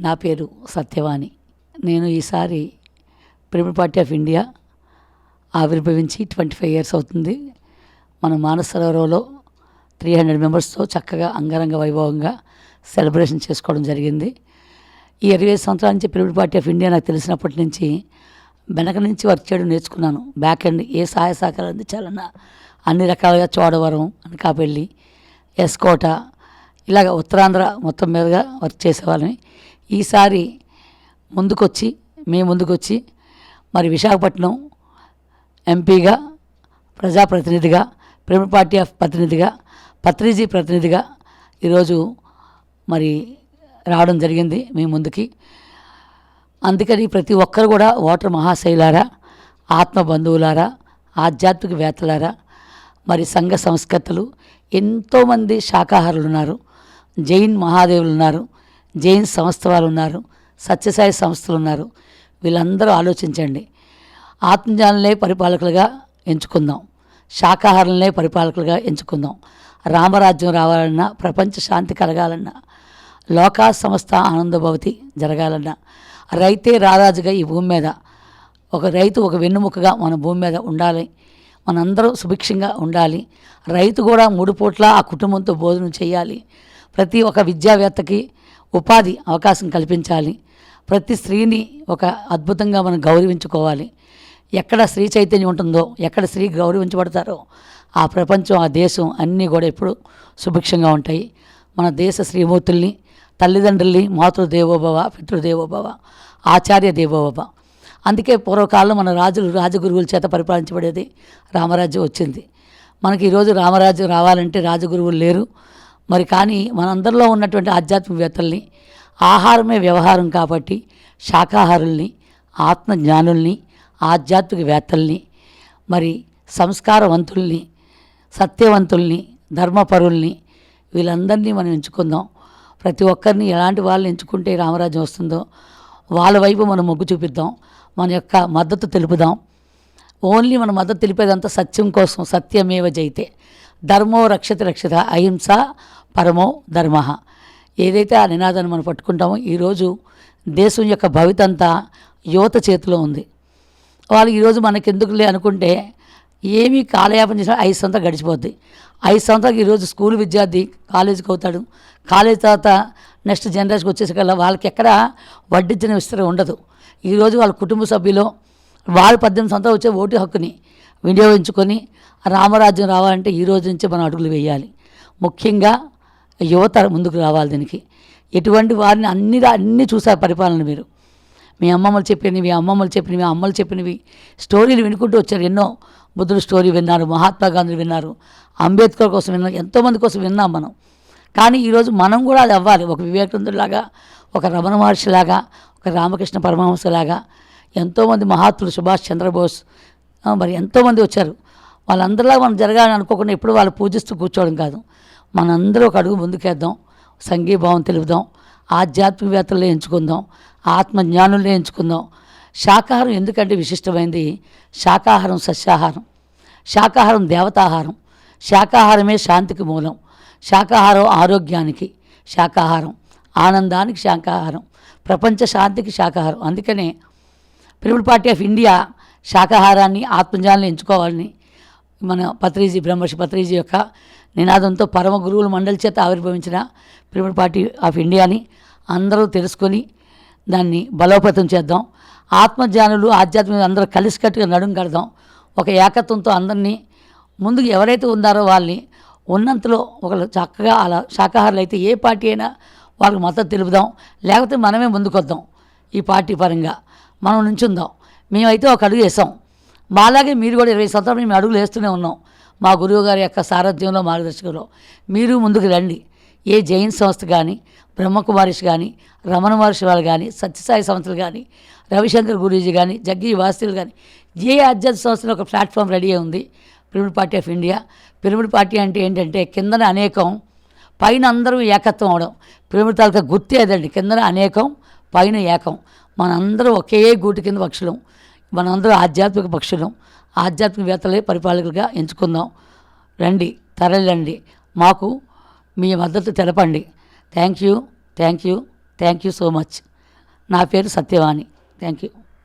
నా పేరు సత్యవాణి. నేను ఈసారి పీపుల్ పార్టీ ఆఫ్ ఇండియా ఆవిర్భవించి ట్వంటీ ఫైవ్ ఇయర్స్ అవుతుంది. మన మానసరోవరంలో త్రీ హండ్రెడ్ మెంబర్స్తో చక్కగా అంగరంగ వైభవంగా సెలబ్రేషన్ చేసుకోవడం జరిగింది. ఈ ఇరవై ఐదు సంవత్సరాల నుంచి పీపుల్ పార్టీ ఆఫ్ ఇండియా నాకు తెలిసినప్పటి నుంచి వెనక నుంచి వర్క్ చేయడం నేర్చుకున్నాను. బ్యాక్ ఎండ్ ఏ సహాయ సహకారాలు అందించాలన్నా అన్ని రకాలుగా చోడవరం అనకాపల్లి ఎస్కోట ఇలాగ ఉత్తరాంధ్ర మొత్తం మీదుగా వర్క్ చేసేవాళ్ళని ఈసారి ముందుకొచ్చి మేము ముందుకొచ్చి మరి విశాఖపట్నం ఎంపీగా ప్రజాప్రతినిధిగా పీపుల్ పార్టీ ఆఫ్ ప్రతినిధిగా పత్రిజీ ప్రతినిధిగా ఈరోజు మరి రావడం జరిగింది మీ ముందుకి. అందుకని ప్రతి ఒక్కరు కూడా ఓటర్ మహాశైలారా ఆత్మ బంధువులారా ఆధ్యాత్మిక వేత్తలారా మరి సంఘ సంస్కర్తలు ఎంతోమంది శాకాహారులు ఉన్నారు జైన్ మహాదేవులు ఉన్నారు జైన్ సంస్థ వాళ్ళు ఉన్నారు సత్యసాయి సంస్థలు ఉన్నారు. వీళ్ళందరూ ఆలోచించండి. ఆత్మజ్ఞానులే పరిపాలకులుగా ఎంచుకుందాం. శాకాహారులనే పరిపాలకులుగా ఎంచుకుందాం. రామరాజ్యం రావాలన్నా ప్రపంచ శాంతి కలగాలన్నా లోకా సంస్థ ఆనందభవతి జరగాలన్నా రైతే రారాజుగా ఈ భూమి మీద ఒక రైతు ఒక వెన్నుముకగా మన భూమి మీద ఉండాలి. మనందరూ సుభిక్షంగా ఉండాలి. రైతు కూడా మూడు పూట్ల ఆ కుటుంబంతో భోజనం చేయాలి. ప్రతి ఒక్క విద్యావేత్తకి ఉపాధి అవకాశం కల్పించాలి. ప్రతి స్త్రీని ఒక అద్భుతంగా మనం గౌరవించుకోవాలి. ఎక్కడ స్త్రీ చైతన్యం ఉంటుందో ఎక్కడ స్త్రీ గౌరవించబడతారో ఆ ప్రపంచం ఆ దేశం అన్నీ కూడా ఎప్పుడు సుభిక్షంగా ఉంటాయి. మన దేశ శ్రీమూర్తుల్ని తల్లిదండ్రుల్ని మాతృదేవోభవ పితృదేవోభవ ఆచార్య దేవోభవ. అందుకే పూర్వకాలం మన రాజులు రాజగురువుల చేత పరిపాలించబడేది రామరాజ్యం వచ్చింది. మనకి ఈరోజు రామరాజ్యం రావాలంటే రాజగురువులు లేరు. మరి కానీ మనందరిలో ఉన్నటువంటి ఆధ్యాత్మికవేత్తల్ని ఆహారమే వ్యవహారం కాబట్టి శాకాహారుల్ని ఆత్మజ్ఞానుల్ని ఆధ్యాత్మికవేత్తల్ని మరి సంస్కారవంతుల్ని సత్యవంతుల్ని ధర్మపరుల్ని వీళ్ళందరినీ మనం ఎంచుకుందాం. ప్రతి ఒక్కరిని ఎలాంటి వాళ్ళని ఎంచుకుంటే రామరాజ్యం వస్తుందో వాళ్ళ వైపు మనం మొగ్గు చూపిద్దాం. మన యొక్క మద్దతు తెలుపుదాం. ఓన్లీ మన మద్దతు తెలిపేదంతా సత్యం కోసం సత్యమేవ జైతే. ధర్మో రక్షత రక్షిత అహింస పరమో ధర్మ. ఏదైతే ఆ నినాదాన్ని మనం పట్టుకుంటామో ఈరోజు దేశం యొక్క భవితంతా యువత చేతిలో ఉంది. వాళ్ళు ఈరోజు మనకెందుకులే అనుకుంటే ఏమీ కాలయాపన చేసినా ఐదు సంవత్సరాలు గడిచిపోద్ది. ఐదు సంవత్సరాలు ఈరోజు స్కూల్ విద్యార్థి కాలేజీకి అవుతాడు. కాలేజ్ తర్వాత నెక్స్ట్ జనరేషన్కి వచ్చేసరికల్లా వాళ్ళకి ఎక్కడ వడ్డించిన విస్తరం ఉండదు. ఈరోజు వాళ్ళ కుటుంబ సభ్యులు వాళ్ళు పద్దెనిమిది సంవత్సరాలు వచ్చే ఓటు హక్కుని వినియోగించుకొని రామరాజ్యం రావాలంటే ఈ రోజు నుంచి మనం అడుగులు వేయాలి. ముఖ్యంగా యువత ముందుకు రావాలి దీనికి. ఎటువంటి వారిని అన్ని అన్నీ చూసారు పరిపాలన మీరు. మీ అమ్మమ్మలు చెప్పినవి అమ్మమ్మలు చెప్పినవి అమ్మలు చెప్పినవి. స్టోరీలు వినుకుంటూ వచ్చారు ఎన్నో బుద్ధుడు స్టోరీ విన్నారు మహాత్మా గాంధీ విన్నారు అంబేద్కర్ కోసం విన్నారు ఎంతోమంది కోసం విన్నాం మనం. కానీ ఈరోజు మనం కూడా అది అవ్వాలి. ఒక వివేకానందులాగా ఒక రమణ మహర్షిలాగా ఒక రామకృష్ణ పరమహంసలాగా. ఎంతోమంది మహాత్ములు సుభాష్ చంద్రబోస్ మరి ఎంతోమంది వచ్చారు. వాళ్ళందరిలా మనం జరగాలని అనుకోకుండా ఎప్పుడు వాళ్ళు పూజిస్తూ కూర్చోవడం కాదు. మనందరూ ఒక అడుగు ముందుకేద్దాం. సంఘీభావం తెలుపుదాం. ఆధ్యాత్మికవేత్తలే ఎంచుకుందాం. ఆత్మజ్ఞానులే ఎంచుకుందాం. శాకాహారం ఎందుకంటే విశిష్టమైంది? శాకాహారం సస్యాహారం. శాకాహారం దేవతాహారం. శాకాహారమే శాంతికి మూలం. శాకాహారం ఆరోగ్యానికి శాకాహారం. ఆనందానికి శాకాహారం. ప్రపంచ శాంతికి శాకాహారం. అందుకనే పీపుల్ పార్టీ ఆఫ్ ఇండియా శాకాహారాన్ని ఆత్మజ్ఞానాన్ని ఎంచుకోవాలని మన పత్రిజీ బ్రహ్మర్షి పత్రిజీ యొక్క నినాదంతో పరమ గురువుల మండలి చేత ఆవిర్భవించిన పీపుల్ పార్టీ ఆఫ్ ఇండియాని అందరూ తెలుసుకొని దాన్ని బలోపేతం చేద్దాం. ఆత్మజ్ఞానులు ఆధ్యాత్మిక అందరూ కలిసికట్టుగా నడుం కడదాం. ఒక ఏకత్వంతో అందరినీ ముందుకు ఎవరైతే ఉన్నారో వాళ్ళని ఉన్నంతలో ఒకళ్ళు చక్కగా అలా శాకాహారులు అయితే ఏ పార్టీ అయినా వాళ్ళకి మద్దతు తెలుపుదాం. లేకపోతే మనమే ముందుకొద్దాం ఈ పార్టీ పరంగా. మనం నుంచుందాం. మేమైతే ఒక అడుగు వేసాం. మాలాగే మీరు కూడా ఇరవై సంవత్సరాలు మేము అడుగులు వేస్తూనే ఉన్నాం. మా గురువు గారి యొక్క సారథ్యంలో మార్గదర్శకంలో మీరు ముందుకు రండి. ఏ జైన్ సంస్థ కానీ బ్రహ్మకుమారిష్ కానీ రమణ మహర్షి వాళ్ళు కానీ సత్యసాయి సంస్థలు కానీ రవిశంకర్ గురూజీ కానీ జగ్గి వాసులు కానీ ఏ ఆధ్యాత్మిక సంస్థలో ఒక ప్లాట్ఫామ్ రెడీ అయి ఉంది? Pyramid party of India. Pyramid party అంటే ఏంటంటే కిందన అనేకం పైన అందరూ ఏకత్వం అవడం. పిరమిడ్ తాలూకా గుర్తేదండి కిందన అనేకం పైన ఏకం. మనందరూ ఒకే గూటి కింద పక్షులం. మనందరూ ఆధ్యాత్మిక పక్షులం. ఆధ్యాత్మికవేత్తలే పరిపాలకులుగా ఎంచుకుందాం. రండి తరలిరండి. మాకు మీ మద్దతు తెలపండి. Thank you thank you thank you so much. నా పేరు సత్యవాణి. Thank you.